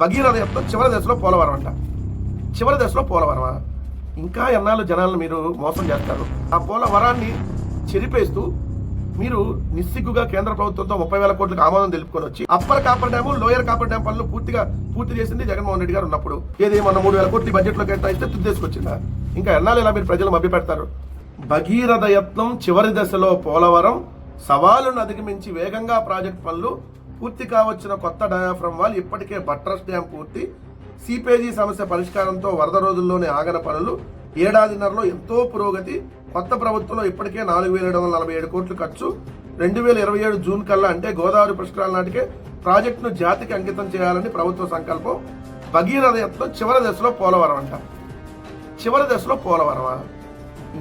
భగీరథ యొక్క చివరి దశలో పోలవరం అంట. చివరి దశలో పోలవరమా ఇంకా ఎన్నాళ్ళు జనాలను మీరు మోసం చేస్తారు? ఆ పోలవరాన్ని చెరిపేస్తూ మీరు నిస్సిగ్గుగా కేంద్ర ప్రభుత్వంతో ముప్పై వేల కోట్లకు ఆమోదం తెలుపుకొని వచ్చి upper coffer dam lower coffer dam పనులు పూర్తిగా పూర్తి చేసింది జగన్మోహన్ రెడ్డి గారు ఉన్నప్పుడు. ఏది మొన్న మూడు వేల కోట్లు బడ్జెట్లో కేటాయిస్తే తుద్దేసుకొచ్చిందా ఇంకా ఎన్నాళ్ళు ఇలా మీరు ప్రజలు మభ్యపెడతారు? భగీరథ యత్నం చివరి దశలో పోలవరం సవాలును అధిగమించి వేగంగా ప్రాజెక్ట్ పనులు పూర్తి కావచ్చిన కొత్త డయాఫ్రమ్ వాల్ ఇప్పటికే బట్రస్ డ్యాం పూర్తి సిపేజీ సమస్య పరిష్కారంతో వరద రోజుల్లోనే ఆగన పనులు. ఏడాదిన్నరలో ఎంతో పురోగతి కొత్త ప్రభుత్వంలో ఇప్పటికే నాలుగు వేల ఏడు వందల నలభై ఏడు కోట్లు ఖర్చు. రెండు వేల ఇరవై ఏడు జూన్ కల్లా అంటే గోదావరి పుష్కరాల నాటికే ప్రాజెక్టును జాతికి అంకితం చేయాలని ప్రభుత్వ సంకల్పం. భగీరథ యత్నం చివరి దశలో పోలవరం అంట. చివరి దశలో పోలవరమా?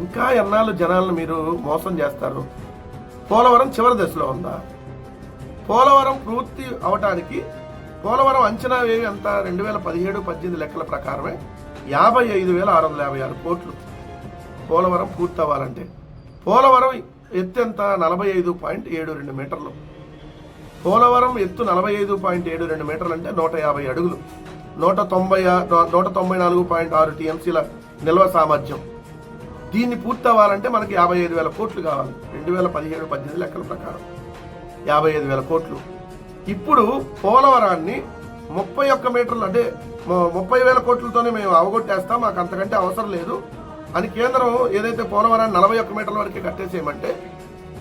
ఇంకా ఎన్నాళ్ళు జనాలను మీరు మోసం చేస్తారు? పోలవరం చివరి దశలో ఉందా? పోలవరం పూర్తి అవటానికి పోలవరం అంచనా వ్యయం ఎంత? రెండు వేల పదిహేడు పద్దెనిమిది లెక్కల ప్రకారమే యాభై ఐదు వేల ఆరు వందల యాభై ఆరు కోట్లు. పోలవరం పూర్తి అవ్వాలంటే పోలవరం ఎత్తు ఎంత? నలభై ఐదు పాయింట్ ఏడు రెండు మీటర్లు. పోలవరం ఎత్తు నలభై ఐదు పాయింట్ ఏడు రెండు మీటర్లు అంటే నూట యాభై అడుగులు. నూట తొంభై ఆ- నూట తొంభై నాలుగు పాయింట్ ఆరు టీఎంసీల నిల్వ సామర్థ్యం. దీన్ని పూర్తి అవ్వాలంటే మనకి యాభై ఐదు వేల కోట్లు కావాలి. రెండు వేల పదిహేడు పద్దెనిమిది లెక్కల ప్రకారం. యాభై ఐదు వేల కోట్లు. ఇప్పుడు పోలవరాన్ని ముప్పై ఒక్క మీటర్లు అంటే ముప్పై వేల కోట్లతోనే మేము అవగొట్టేస్తాం మాకు అంతకంటే అవసరం లేదు. అని కేంద్రం ఏదైతే పోలవరాన్ని నలభై ఒక్క మీటర్ల వరకే కట్టేసేయమంటే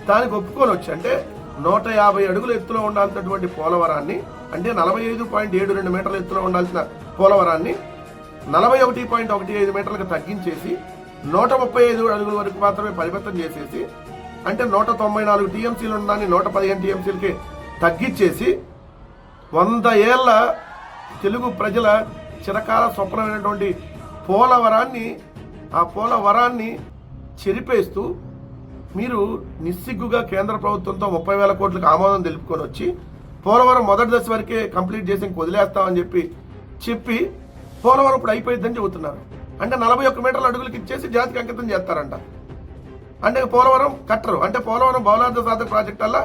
దానికి ఒప్పుకొని వచ్చి అంటే నూట యాభై అడుగుల ఎత్తులో ఉండాల్సినటువంటి పోలవరాన్ని అంటే నలభై ఐదు పాయింట్ ఏడు రెండు మీటర్ల ఎత్తులో ఉండాల్సిన పోలవరాన్ని నలభై ఒకటి పాయింట్ ఒకటి ఐదు మీటర్లకు తగ్గించేసి నూట ముప్పై ఐదు అడుగుల వరకు మాత్రమే పరిమితం చేసేసి అంటే నూట తొంభై నాలుగు టీఎంసీలు ఉన్నదాన్ని నూట పదిహేను టీఎంసీలకి తగ్గించేసి వంద ఏళ్ళ తెలుగు ప్రజల చిరకాల స్వప్నమైనటువంటి పోలవరాన్ని ఆ పోలవరాన్ని చెరిపేస్తూ మీరు నిస్సిగ్గుగా కేంద్ర ప్రభుత్వంతో ముప్పై వేల కోట్లకు ఆమోదం తెలుపుకొని వచ్చి పోలవరం మొదటి దశ వరకే కంప్లీట్ చేసి ఇంక వదిలేస్తామని చెప్పి చెప్పి పోలవరం ఇప్పుడు అయిపోయిందని చెబుతున్నారు. అంటే నలభై ఒక్క మీటర్ల అడుగులకి ఇచ్చేసి జాతికి అంకితం చేస్తారంట. అంటే పోలవరం కట్టరు. అంటే పోలవరం బౌలార్థ సాధక ప్రాజెక్ట్ వల్ల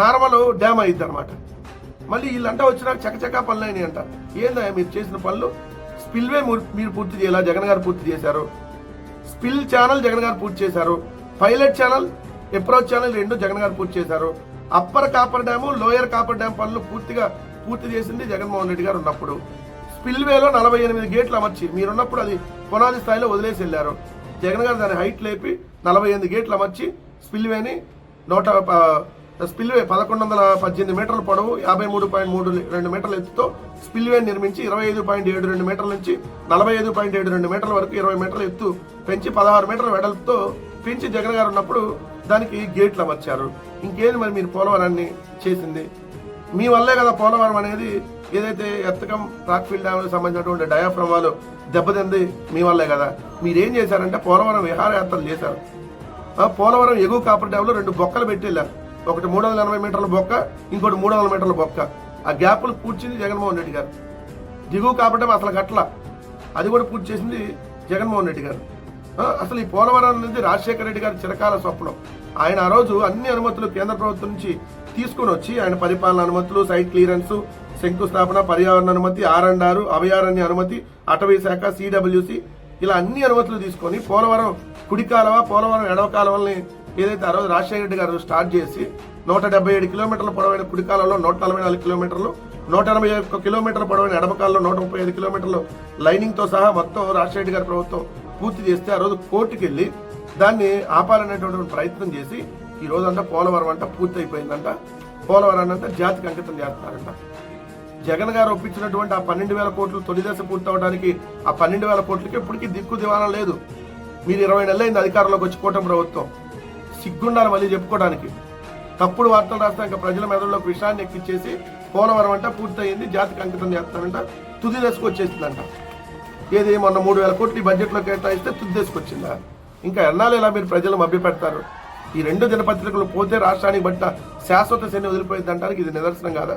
నార్మల్ డ్యామ్ అయ్యిద్ది అనమాట మళ్ళీ వీళ్ళంతా వచ్చినాక చకచకా పనులు అయినాయి అంట. ఏందా మీరు చేసిన పనులు? స్పిల్వే మీరు పూర్తి చేయాలా? జగన్ గారు పూర్తి చేశారు. స్పిల్ ఛానల్ జగన్ గారు పూర్తి చేశారు. పైలట్ ఛానల్ అప్రోచ్ ఛానల్ రెండు జగన్ గారు పూర్తి చేశారు. Upper coffer dam lower copper dam పనులు పూర్తిగా పూర్తి చేసింది జగన్మోహన్ రెడ్డి గారు ఉన్నప్పుడు. స్పిల్వేలో నలభై ఎనిమిది గేట్లు అమర్చి మీరున్నప్పుడు అది పునాది స్థాయిలో వదిలేసి వెళ్ళారు. జగన్ గారు దాని హైట్ లేపి నలభై ఎనిమిది గేట్లు అమర్చి స్పిల్వేని నూట ప- స్పిల్వే పదకొండు వందల పద్దెనిమిది మీటర్ల పొడవు యాభై మూడు పాయింట్ మూడు రెండు మీటర్ల ఎత్తుతో స్పిల్వే నిర్మించి ఇరవై ఐదు పాయింట్ ఏడు రెండు మీటర్ల నుంచి నలభై ఐదు పాయింట్ ఏడు రెండు మీటర్ల వరకు ఇరవై మీటర్ల ఎత్తు పెంచి పదహారు మీటర్ల వెడల్పుతో పెంచి జగన్ గారు ఉన్నప్పుడు దానికి గేట్లు అమర్చారు ఇంకేది మరి మీరు పోలవరాన్ని చేసింది? మీ వల్లే కదా పోలవరం అనేది ఏదైతే ఎత్తకం రాక్ఫీల్డ్ డ్యామ్ సంబంధించినటువంటి డయాఫ్రమ్ వాళ్ళు దెబ్బతింది మీ వల్లే కదా. మీరేం చేశారంటే పోలవరం విహారయాత్రలు చేశారు. పోలవరం ఎగువ కాపర్ డ్యామ్లో రెండు బొక్కలు పెట్టి వెళ్ళారు ఒకటి మూడు వందల ఎనభై మీటర్ల బొక్క ఇంకోటి మూడు వందల మీటర్ల బొక్క. ఆ గ్యాప్లు పూడ్చింది జగన్మోహన్ రెడ్డి గారు. దిగువ కాబట్టి అసలు గట్ల అది కూడా పూర్తి చేసింది జగన్మోహన్ రెడ్డి గారు. అసలు ఈ పోలవరం నుంచి రాజశేఖర రెడ్డి గారి చిరకాల స్వప్నం. ఆయన ఆ రోజు అన్ని అనుమతులు కేంద్ర ప్రభుత్వం నుంచి తీసుకుని వచ్చి ఆయన పరిపాలన అనుమతులు సైట్ క్లియరెన్స్ శంకుస్థాపన పర్యావరణ అనుమతి ఆర్ అండ్ ఆర్ అభయారణ్య అనుమతి అటవీ శాఖ సిడబ్ల్యూసి ఇలా అన్ని అనుమతులు తీసుకొని పోలవరం కుడి కాలువ పోలవరం ఎడవ కాలువల్ని ఏదైతే ఆ రోజు రాజశేఖర రెడ్డి గారు స్టార్ట్ చేసి నూట డెబ్బై ఏడు కిలోమీటర్ల పొడవైన కుడి కాలంలో నూట నలభై నాలుగు కిలోమీటర్లు నూట ఎనభై ఒక్క కిలోమీటర్ల పొడవైన ఎడమ కాలంలో నూట ముప్పై ఐదు కిలోమీటర్లు లైనింగ్తో సహా మొత్తం రాజశేఖర రెడ్డి గారి ప్రభుత్వం పూర్తి చేస్తే ఆ రోజు కోర్టుకు వెళ్ళి దాన్ని ఆపాలనేటువంటి ప్రయత్నం చేసి ఈ రోజు అంతా పోలవరం అంతా పూర్తి అయిపోయిందంట పోలవరం అంతా జాతికి అంకితం చేస్తున్నారంట. జగన్ గారు ఒప్పించినటువంటి ఆ పన్నెండు వేల కోట్లు తొలి దశ పూర్తవడానికి ఆ పన్నెండు వేల కోట్లకి ఇప్పటికీ దిక్కు దివాణం లేదు. మీరు ఇరవై నెలలైంది అధికారంలోకి వచ్చి కూటమి ప్రభుత్వం. సిగ్గుండాలి మళ్ళీ చెప్పుకోవడానికి. తప్పుడు వార్తలు రాస్తా ఇంకా ప్రజల మెదడులోకి విషయాన్ని ఎక్కిచ్చేసి పోలవరం అంట పూర్తయింది జాతికి అంకితం చేస్తారంట తుది దశకు వచ్చేసిందంట. ఏది మొన్న మూడు వేల కోట్లు బడ్జెట్లో కేటాయిస్తే తుది దశకు వచ్చిందా? ఇంకా ఎన్నాళ్ళు ఇలా మీరు ప్రజలు మభ్యపెడతారు ఈ రెండు దినపత్రికలు పోతే రాష్ట్రానికి బట్ట శాశ్వత శని వదిలిపోయింది అంటానికి ఇది నిదర్శనం కాదా?